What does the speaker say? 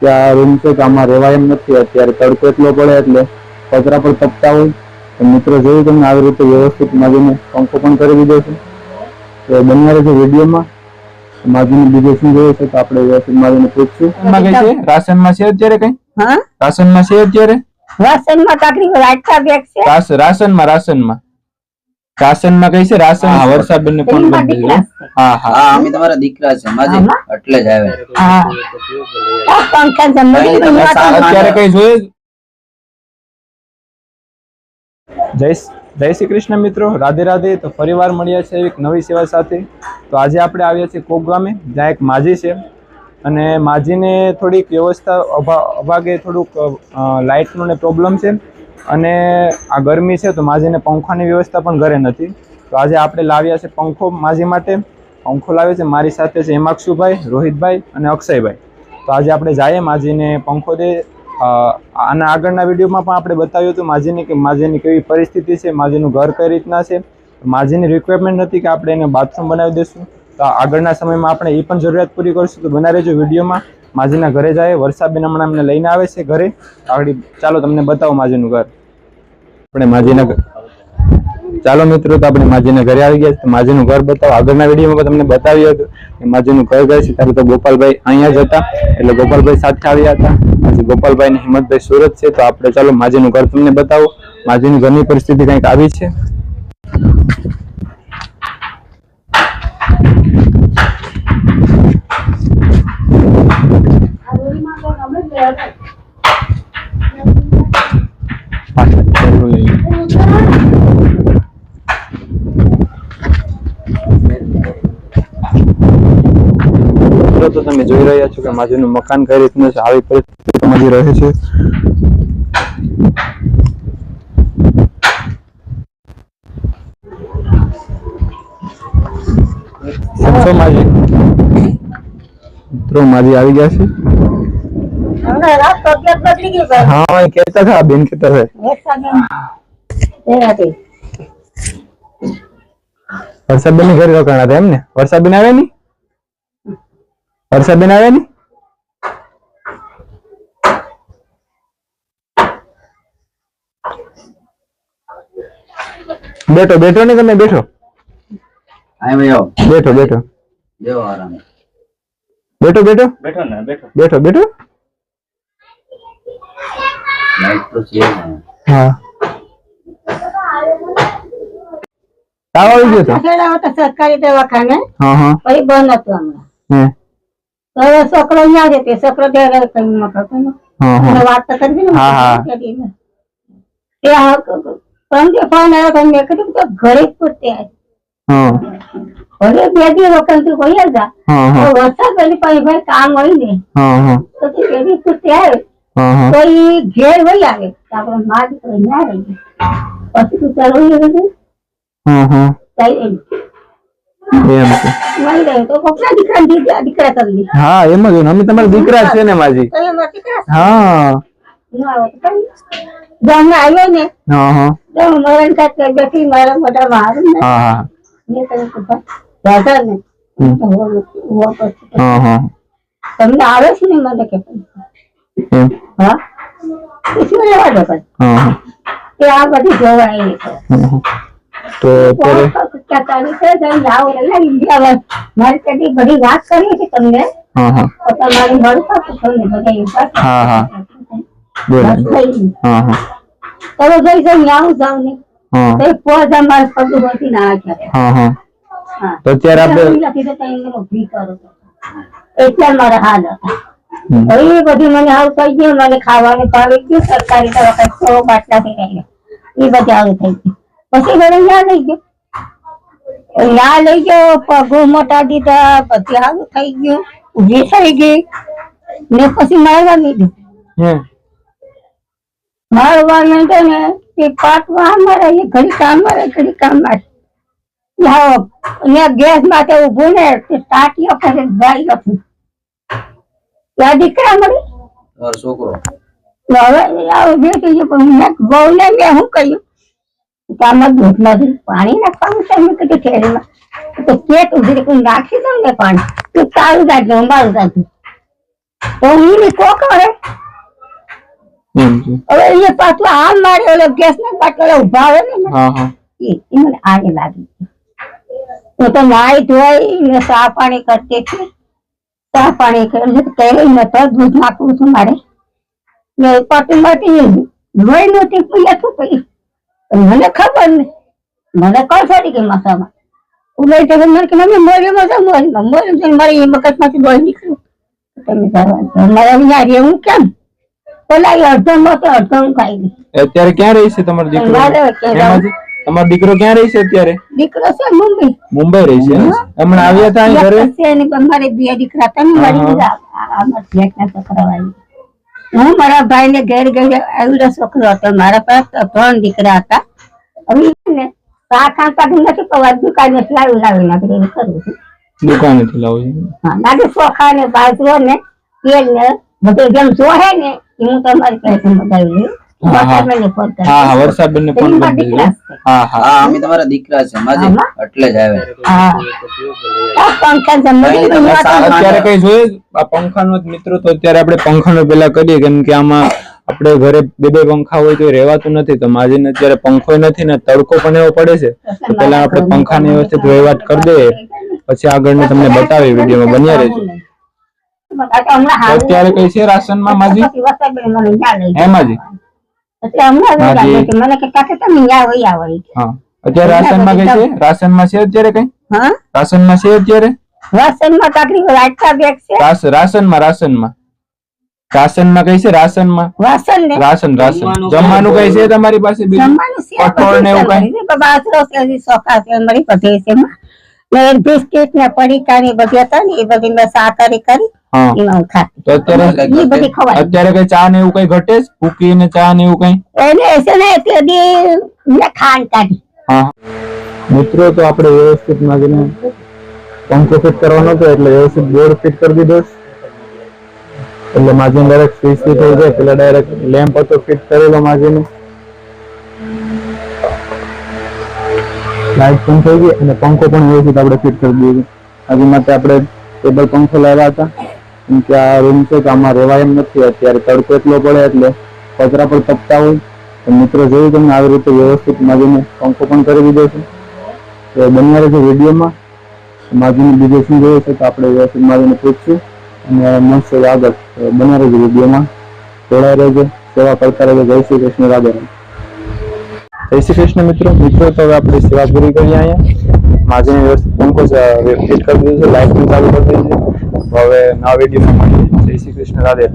કે આ રૂમ છે તો આમાં રહેવાય એમ નથી અત્યારે તડકો એટલો પડે એટલે પતરા પર તપતા હોય. તો મિત્રો જોયું તમને આવી રીતે વ્યવસ્થિત માગીને પંખો પણ કરી દીધો છે. તો બન્યા રહેશે વિડીયોમાં. માગીને બીજું શું જોઈએ છે તો આપણે વ્યવસ્થિત માગીને પૂછશું. રાશનમાં કઈ છે? રાશનમાં છે અત્યારે કઈ? હા? રાશનમાં છે અત્યારે? રાશનમાં કાકડી રાયતા બેગ છે. રાશનમાં રાશનમાં. રાશનમાં કઈ છે? રાશન હા વરસાદ બંને પણ. હા હા. હા અમે તમારા દીકરા છે માજી. એટલે જ આવે. હા. પંખા અત્યારે કઈ જોઈએ જય જય શ્રી કૃષ્ણ મિત્રો. રાધે રાધે. તો ફરીવાર મળ્યા છે એક નવી સેવા સાથે. તો આજે આપણે આવ્યા છીએ કોક ગામે જ્યાં એક માજી છે. અને માજીને થોડીક વ્યવસ્થા અભા- અભાગે થોડુંક લાઇટનો ને પ્રોબ્લેમ છે. અને આ ગરમી છે તો માજીને પંખાની વ્યવસ્થા પણ ઘરે નથી. તો આજે આપણે લાવ્યા છે પંખો માજી માટે. પંખો લાવ્યો છે મારી સાથે છે હેમાક્ષુભાઈ રોહિતભાઈ અને અક્ષયભાઈ. તો આજે આપણે જઈએ માજીને પંખો દે. આના આગળના વિડીયોમાં પણ આપણે બતાવ્યું હતું માજીની કે માજીની કેવી પરિસ્થિતિ છે, માજીનું ઘર કઈ રીતના છે. માજીની રિક્વાયરમેન્ટ નથી કે આપણે એને બાથરૂમ બનાવી દઈશું તો આગળના સમયમાં આપણે એ પણ જરૂરિયાત પૂરી કરીશું. તો બના રહેજો વિડીયોમાં. માજીના ઘરે જાય વરસાદબેન હમણાં અમને લઈને આવે છે ઘરે. આગળ ચાલો તમને બતાવો માજીનું ઘર. આપણે માજીના ઘર ચાલો મિત્રો, તો આપણે માજીના ઘરે આવી ગયા તો માજીનું ઘર બતાવો. આગળના વિડીયોમાં તમને બતાવ્યું હતું કે માજીનું ઘર ગયું છે. ત્યારે તો ગોપાલભાઈ અહીંયા જ હતા. એટલે ગોપાલભાઈ સાથે આવ્યા હતા. પછી ગોપાલભાઈ ને હિંમતભાઈ સુરત છે. તો આપણે ચાલો માજીનું ઘર તમને બતાવો. માજીની ઘરની પરિસ્થિતિ કંઈક આવી છે પાછળ ચાલો લઈએ. મિત્રો તો તમે જોઈ રહ્યા છો કે માજીનું મકાન કઈ રીતનું છે, આવી પરિસ્થિતિમાં રહે છે. મિત્રો, માજી આવી ગયા છે? તબિયત બદલી ગઈ ભાઈ હા એ કહેતા હતા બેન કહેતા હતા વરસાદ એનાથી વરસાદબેનની ઘરે રોકાણા હતા એમ ને વરસાદબેન આવ્યા ની વરસાદબેન આવ્યા ની બેઠો બેઠો ને તમે બેઠો આય ભાઈ આવો બેઠો બેઠો જેવો આરામ બેઠો બેઠો બેઠો ને બેઠો બેઠો બેઠો લાઈટ તો છે ને હા. તાવ આવી ગયો તો? સરકારી દવાખાને. હા હા. પછી બંધ હતું હમણાં. તો છોકરો અહીંયા છે. છોકરો ત્યારે કઈ મકતો ને. હા મને હા વાત તો કરી ને. હા, હા. તે આ પણ જે ફોન આવ્યો તો મેં કીધું કે ઘરે ઘરે બે દી રોકન કોઈ જા. હા તો હા વરસાદ પેલી પાસે કામ હોય ને. તો તે પૂછતે આવે હા હા. તો ઈ ઘેર વહી આવે તો આપણે માં દીકરો ના રહી પછી તું ચાલો હા એમ. જ અમે તમારા દીકરા છે ને માજી. હા. ન કઈ આવ્યો હા હા. મરણ કાંઈક બેઠી મારા મોટા હા હા. મેં ને હું હું તમને આવે છે ને મને કે હા? શું લેવા દો ભાઈ હા હા. કે આ બધી જોવાય હા, હા. તો અત્યારે? મારી કદી બધી વાત કરી છે તમને. હા હા. તમારી મળતા તમને હા, હા. બોલો. હા હા. તમે ગઈ જઈને આવું જાવ ને. તો પોજ અમારે પગ ના આખ્યા હા હા. તો અત્યારે આપણે. એટલે મારા હાલ હતા. એ બધું મને આવું થઈ ગયું મને ખાવાનું ભાવે ગયું સરકારી દવાખાને સો બાટલા થઈ ગયા એ બધું આવું થઈ ગયું. પછી મને ન્યા લઈ ગયો. ન્યા લઈ ગયો પગો મોટા દીધા બધી આવું થઈ ગયું. ઊભી થઈ ગઈ. ને પછી મારવા લીધું હમ. મારવા માંડે ને તે પાટવા મારે એ ઘડી કામ મારે ઘડી કામ મારે ને ગેસ માટે ઉભું ને તે ટાટીઓ કરે જાય નથી ત્યાં દીકરા મળી? છોકરો. હવે આવો બેઠી છે પણ મેં બહુને મેં શું કહ્યું? કે આમાં પાણી નાખવાનું છે? મેં કીધું થેલીમાં તો કેટ ઊભી રહી નાખી દઉં ને પાણી તો તારું રાખજો મારું રાખજો. તો હું એને કોકડે હવે એ પાછું આમ મારે ઓલો ગેસ ના બાટલો ઊભા આવે ને હા હા. એ મને આગે લાગી હું તો નાઈ ધોઈ ને સા પાણી કરતી હતી. ચા પાણી કરી કહી નતો દૂધ નાખવું છું મારે. ને પાટી માટી ધોઈ નહોતી પીએ તો પી મને ખબર ને મને કળ સારી કે માથામાં. ઉલાઈ તો મને કે મમ્મી મોરે મજા મોરીમાં મોરે જઈને મારી મગજમાંથી લોહી નીકળ્યું. તમે જવાનું મારે અહીંયા રહેવું કેમ? પેલા અડધો મોટો અડધો હું ખાઈ ગઈ અત્યારે ક્યાં રહી છે તમારી દીકરી? તમારો દીકરો ક્યાં રહી છે અત્યારે? દીકરો છે મુંબઈ. મુંબઈ રહી છે? હમણાં આવ્યા હતા અહીં ઘરે? છે અને મારે બે દીકરા હતા ને મારી. બધા આ- આમાં ફ્લેટના છોકરા વાળી હું મારા ભાઈ ને ઘેર ઘેર આવેલો છોકરો હતો. મારા પાસે ત્રણ દીકરા હતા. હવે ને આઠ આંકા નથી પવા દુકાને લાવી લાવી. નાખી એવું કરું છું. દુકાનેથી લાવો છો. હા નાખે ચોખા ને બાજરો ને તેલ ને બધું જેમ જોહે ને એ હું તમારી પાસે મગાવી. લઉં. હા હા. વરસાદબેન ને ફોન કરી દીધો હા હા. હા અમે તમારા દીકરા છે માજી. એટલે જ આવે. અત્યારે કઈ જોઈએ? આ પંખાનો જ મિત્રો તો અત્યારે આપણે પંખાનો પેલા કરીએ કેમ કે આમાં આપણે ઘરે બે બે પંખા હોય તો રહેવાતું નથી. તો માજીને અત્યારે પંખો નથી ને તડકો પણ એવો પડે છે. તો પેલા આપણે પંખાની વ્યવસ્થિત વહીવટ કરી દઈએ. પછી આગળની તમને બતાવી વિડીયોમાં બન્યા રહેજો. અત્યારે કઈ છે રાશનમાં માજી? હે માજી? માજી. મને કે કાકે તમે ન્યા વઈ આવો ઈ હા. અત્યારે રાશનમાં કઈ છે? રાશનમાં છે અત્યારે કઈ? હા? રાશનમાં છે અત્યારે? વાસણમાં કાકડી વાટકા બેગ છે. રાસ- રાશનમાં રાશનમાં. રાશનમાં કઈ છે? રાશનમાં. વાસણ ને રાશન રાશન. જમવાનું કઈ છે તમારી પાસે બીજું? જમવાનું છે કઠોળ ને એવું બધું છે. બાજરો છે હજી છે મળી બધી છે એમાં. ને બિસ્કિટ ને પડીકા ને બધી હતા ને એ બધી મેં સાકરી કરી એમાં ખાતી અત્યારે બધી ખવાય. અત્યારે કઈ ચા ને એવું કઈ ઘટે ભૂકી ને ચા ને એવું કઈ? એને છે ને તે દી મેં ખાંડ કાઢી. હા. મિત્રો તો આપણે વ્યવસ્થિત માગીને પંખો ફિટ કરવાનો હતો એટલે વ્યવસ્થિત બોર્ડ ફિટ કરી દીધો. એટલે માજીને ડાયરેક્ટ સ્વિચ થઈ જાય પેલા ડાયરેક્ટ લેમ્પ હતો ફિટ કરેલો માજીને લાઈટ પણ થઈ ગઈ અને પંખો પણ વ્યવસ્થિત આપણે ફિટ કરી દઈએ આજે માટે આપણે ટેબલ પંખો લાવ્યા હતા. કેમ કે આ રૂમ છે તો આમાં રહેવાય એમ નથી. અત્યારે તડકો એટલો પડે એટલે કચરા પર તપતા હોય. તો મિત્રો જોયું તમને આવી રીતે વ્યવસ્થિત માજીને પંખો પણ કરી દીધો છે. તો બન્યા રહેશે વિડીયોમાં. માજીને બીજું શું જોયું છે તો આપણે વ્યવસ્થિત માજીને પૂછશું. અને મસ્ત આગળ બન્યા રહેજો વિડીયોમાં. જોડાઈ રહેજો. સેવા કરતા રહેજો. જય શ્રી કૃષ્ણ. રાધે. શ્રી કૃષ્ણ મિત્રો. મિત્રો, તો હવે આપણે સેવા પૂરી કરીએ અહીંયા. માજીને વ્યવસ્થિત પંખો ફિટ કરી દીધું છે. લાઇટ પણ ચાલુ કરી દીધી છે. હવે નવા વિડીયોમાં મળીએ. શ્રી કૃષ્ણ. રાધે.